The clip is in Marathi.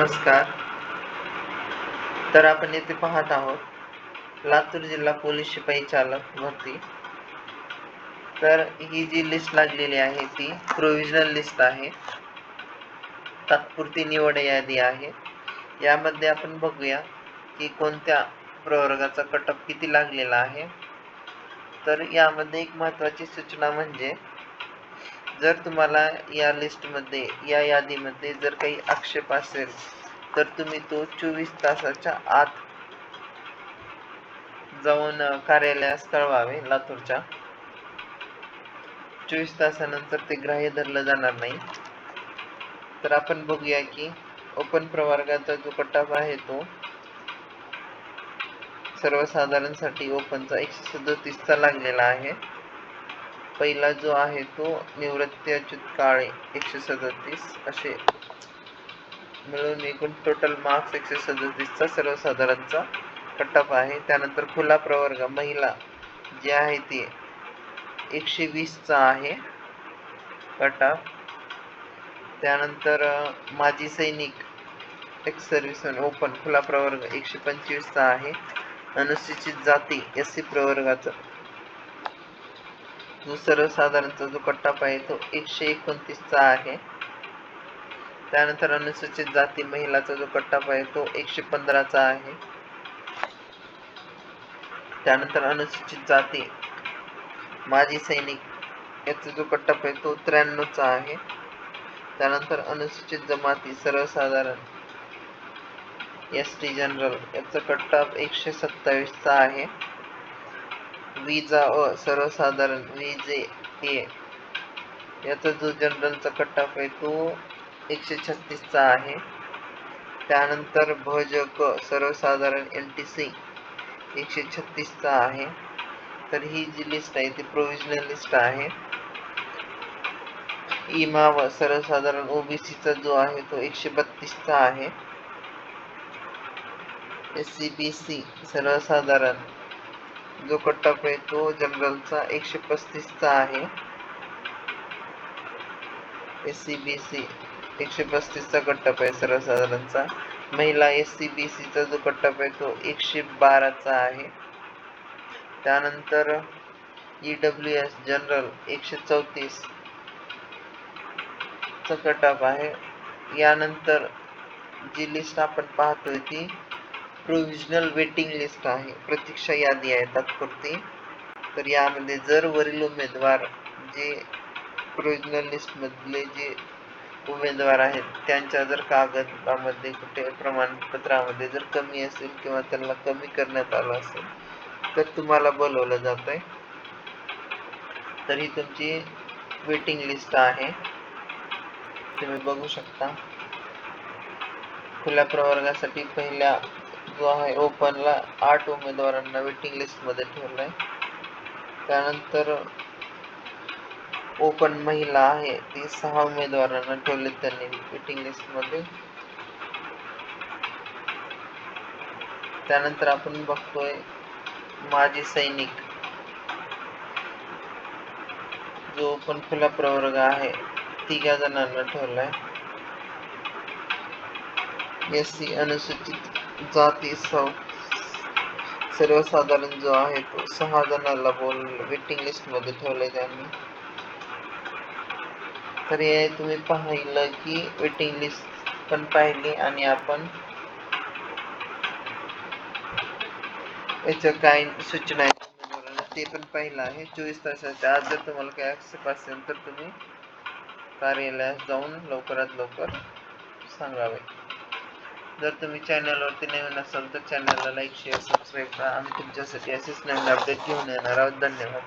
नमस्कार. तर आपण येथे पाहत आहोत लातूर जिल्हा पोलीस शिपाई चालक भरती. तर ही जी लिस्ट लागलेली आहे ती प्रोव्हिजनल लिस्ट आहे. तात्पुरती निवड यादी आहे. यामध्ये आपण बघूया की कोणत्या प्रवर्गाचा कटअप किती लागलेला आहे. तर यामध्ये एक महत्त्वाची सूचना म्हणजे जर तुम्हाला या लिस्टमध्ये या यादीमध्ये जर काही आक्षेप असेल तर तुम्ही तो चोवीस तासाच्या आत जाऊन कार्यालयास कळवावे लातूरच्या. चोवीस तासानंतर ते ग्राह्य धरलं जाणार नाही. तर आपण बघूया की ओपन प्रवर्गाचा जो कटाप आहे तो सर्वसाधारणसाठी ओपनचा एकशे सदोतीसचा लागलेला आहे. पहिला जो आहे तो निवृत्ती अच्युत काळे एकशे सदतीस असे. मिळून एकूण टोटल मार्क्स एकशे सदतीसचा सर्वसाधारणचा कटअप आहे. त्यानंतर खुला प्रवर्ग महिला जे आहे ते एकशे वीसचा आहे. कटअप त्यानंतर माजी सैनिक एक्स सर्व्हिसमॅन ओपन खुला प्रवर्ग एकशे पंचवीसचा आहे. अनुसूचित जाती एस सी प्रवर्गाचा. जो सर्वसाधारणचा जो कट्टाप आहे तो एकशे एकोणतीसचा आहे. त्यानंतर अनुसूचित जाती महिलाचा जो कट्टाप आहे तो एकशे पंधराचा आहे. त्यानंतर अनुसूचित जाती माजी सैनिक याचा जो कट्टाप आहे तो त्र्याण्णवचा आहे. त्यानंतर अनुसूचित जमाती सर्वसाधारण एस टी जनरल याचा कट्टाप एकशे सत्तावीसचा आहे. विजा अ सर्वसाधारण विजे ए याचा जो जनरलचा कट ऑफ़ आहे तो एकशे छत्तीसचा आहे. त्यानंतर भज क सर्वसाधारण एन टी सी एकशे छत्तीसचा आहे. तर ही जी लिस्ट आहे, ती प्रोव्हिजनल लिस्ट आहे. इमा व सर्वसाधारण ओबीसीचा जो आहे तो एकशे बत्तीसचा आहे. एस सी बी सी सर्वसाधारण जो कट्टा आहे तो जनरलचा एकशे पस्तीसचा आहे. एस सी बी सी एकशे पस्तीसचा कट्टप आहे सर्वसाधारणचा. महिला एस सी बी सीचा जो कट्टप आहे तो एकशे बाराचा आहे. त्यानंतर ई डब्ल्यू एस जनरल एकशे चौतीस चा कटअप आहे. यानंतर जी लिस्ट आपण पाहतोय ती प्रोविजनल वेटिंग लिस्ट आहे. प्रतीक्षा यादी आहे. तात्पुरती. तर यामध्ये जर वरील उमेदवार जे प्रोविजनल लिस्टमधले जे उमेदवार आहेत त्यांच्या जर कागदामध्ये कुठे प्रमाणपत्रामध्ये जर कमी असेल किंवा त्यांना कमी करण्यात आलं असेल तर तुम्हाला बोलवलं जात आहे तर ही तुमची वेटिंग लिस्ट आहे. तुम्ही बघू शकता. खुल्या प्रवर्गासाठी पहिल्या जो आहे ओपनला आठ उमेदवारांना वेटिंग लिस्टमध्ये ठेवलं आहे त्यानंतर ओपन महिला आहे ती सहा उमेदवारांना ठेवले त्यांनी वेटिंग लिस्टमध्ये त्यानंतर आपण बघतोय माजी सैनिक. जो ओपन खुला प्रवर्ग आहे तिघा जणांना ठेवलाय. एस सी अनुसूचित जाती सर्वसाधारण जो आहे तो सहा जणांना बोल वेटिंग लिस्टमध्ये ठेवलंय त्यांनी. तर हे तुम्ही पाहिलं की वेटिंग लिस्ट पण पाहिली आणि आपण याच्या काय सूचना ते पण पाहिलं आहे. चोवीस तासाच्या आज जर तुम्हाला काही आक्षेप असेल तर तुम्ही कार्यालयात जाऊन लवकरात लवकर सांगावे. जर तुम्ही चॅनलवरती नवीन असाल तर चॅनलला लाईक शेअर सबस्क्राईब करा. आम्ही तुमच्यासाठी असेच नवीन अपडेट घेऊन येणार आहोत. धन्यवाद.